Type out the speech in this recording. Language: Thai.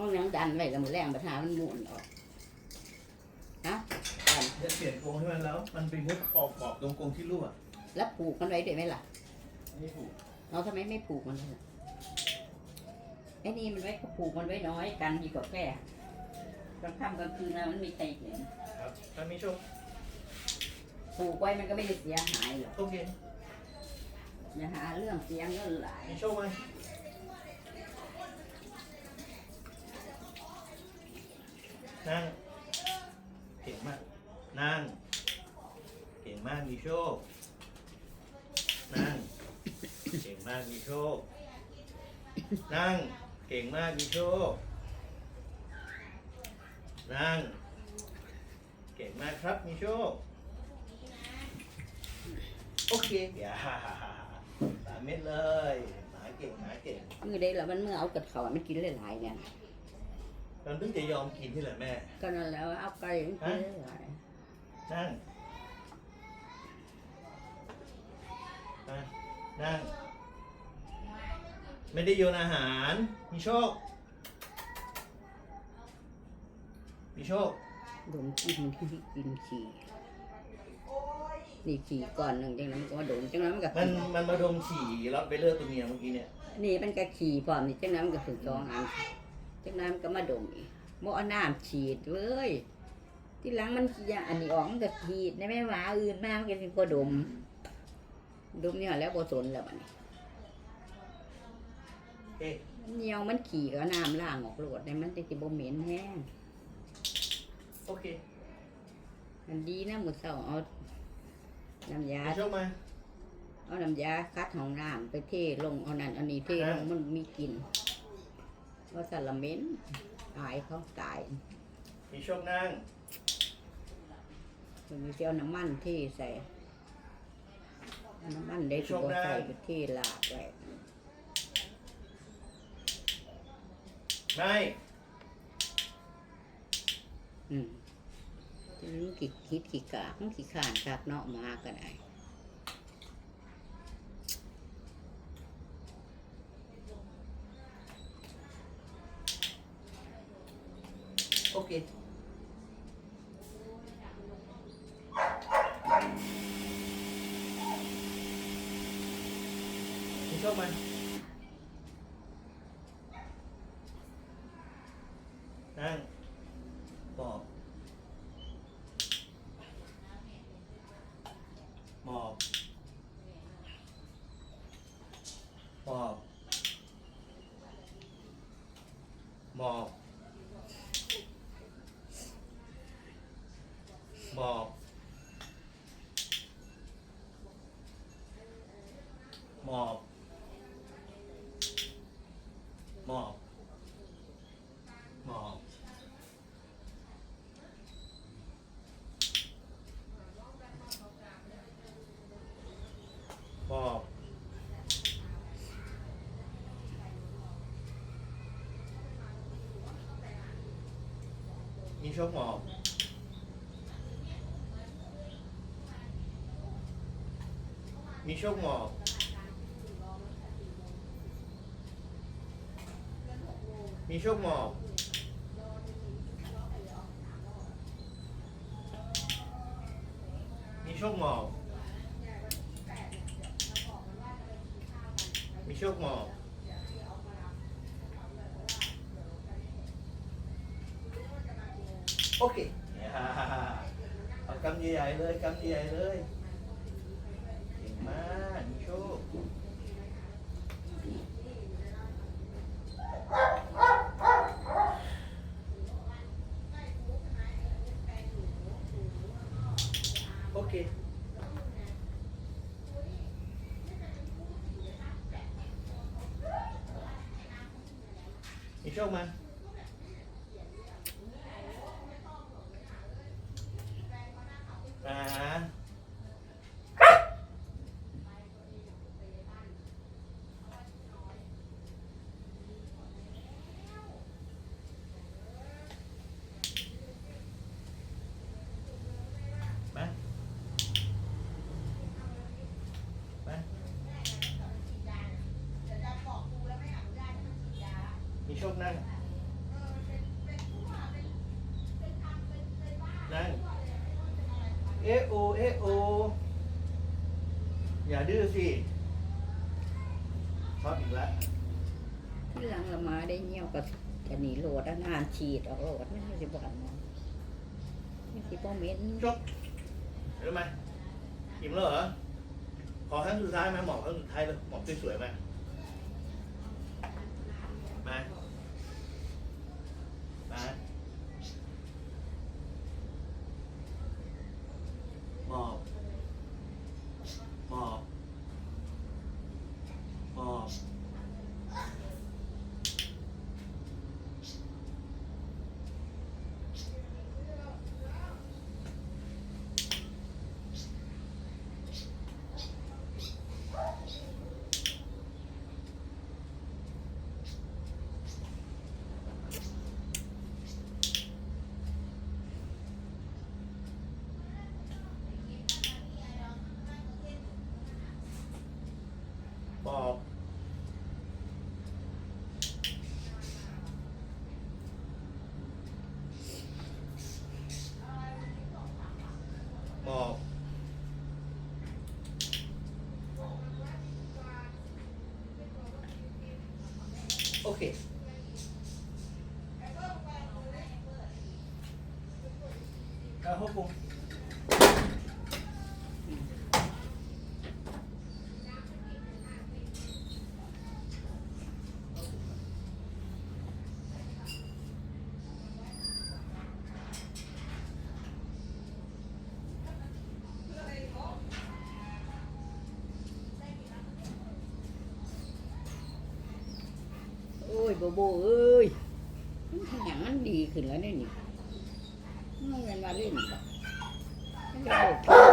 ห้องยังดันไว้กับมือแรงปัญหามันหมุนออกฮะดันจะเปลี่ยนกรงให้มันแล้ว มันไปมุดขอบขอบตรงกรงที่รั่วแล้วผูกมันไว้ได้ไหมล่ะนี่ผูกเราทำไมไม่ผูกมันล่ะไอ้นี่มันไว้ก็ผูกมันไว้น้อยกันดีกว่าแก่กลางค่ำกลางคืนนะมันมีใครเห็นครับถ้ามีโชคผูกไว้มันก็ไม่ได้เสียหายหรอกโอเคอย่าหาเรื่องเสียเงินหลายมีโชคไหม นั่ง เก่งมาก นั่ง เก่งมากมีโชค นั่ง เก่งมากมีโชค นั่ง เก่งมากมีโชค นั่ง เก่งมากครับมีโชค โอเคอย่าสามเม็ดเลย หมาเก่งหมาเก่งมือได้แล้วมันเมื่อเอากระเขามันกินหลายๆเนี่ย มันเพิ่งจะยอมกินที่แหละแม่ ก็นั่นแล้วเอาไก่มันกินหลายนั่งนั่ง นั่ง ไม่ได้โยนอาหาร มีโชค มีโชค ดมกินกินขี่นี่ขี่ก่อนหนึ่งจังนั้นก็ดมจังนั้นมันก็มันมันมาดมฉี่รับไปเลือดตัวเมียเมื่อกี้เนี่ย นี่มันก็ขี่พร้อมนี่จังนั้นมันก็ถึงสองอัน จังนั้นมันก็มาดมอีกโมเอาน้ำฉีดเว้ยที่หลังมันขี้ยาอันนี้ออกมันก็ฉีดในแม่หมาอื่นมามันก็สิบ่ดม ดมเนี่ยแล้วบ่สนแล้วบัดนี้เอ๊ะมันเหนียวมันขี่ก็น้ำล้างออกโลดในมันจะสิบ่เหม็นแห้งโอเคอันดีนะมื้อเช้าเอาน้ำยามีโชคไหมเอาน้ำยาคัดห้องน้ำไปเทลงเอานั่นอันนี้เทลงมันมีกลิ่น ว่าสารเหม็นอายเขาตายมีโชคนั่งมันมีเสียวน้ำมันเทใส่เอาน้ำมันได้ถูกใส่ไปเทลาดไว้ไม่อืมทีนี้มันขี้คิดขี้กากมันขี้ขานกากเนาะมาก็ได้โอ เคมีโชคไหมนั่งบอกบอกบอกบอกบอกห มอบหมอบหมอบหมอบมีโชคหมอบมีโชคหมอบ มีโชคหมอบมีโชคหมอบมีโชคหมอบโอเคฮ่าฮ่าฮ่าเอากำใหญ่ๆเลยกำใหญ่ๆเลยเก่งมากมีโชค มีโช ชกนั่งนั่งเอโอเอโออย่าดื้อสิช็อบอีกแล้วที่หลังเรามาได้เงี้ยวกับจะหนีโหลดนานฉีดออกโหลดไม่ใช่สิบวันนะไม่สิบเม็ดจบเห็นไหมอิ่มแล้วเหรอขอครั้งสุดท้ายไหมหมอบครั้งสุดท้ายเลยหมอบสวยๆไหม โอเค เอาเข้าปุง โบโบเอ้ยอย่างมันดีขึ้นแล้วเนี่ยนี่ไม่เป็นมาเล่นหรอกมันจะโบ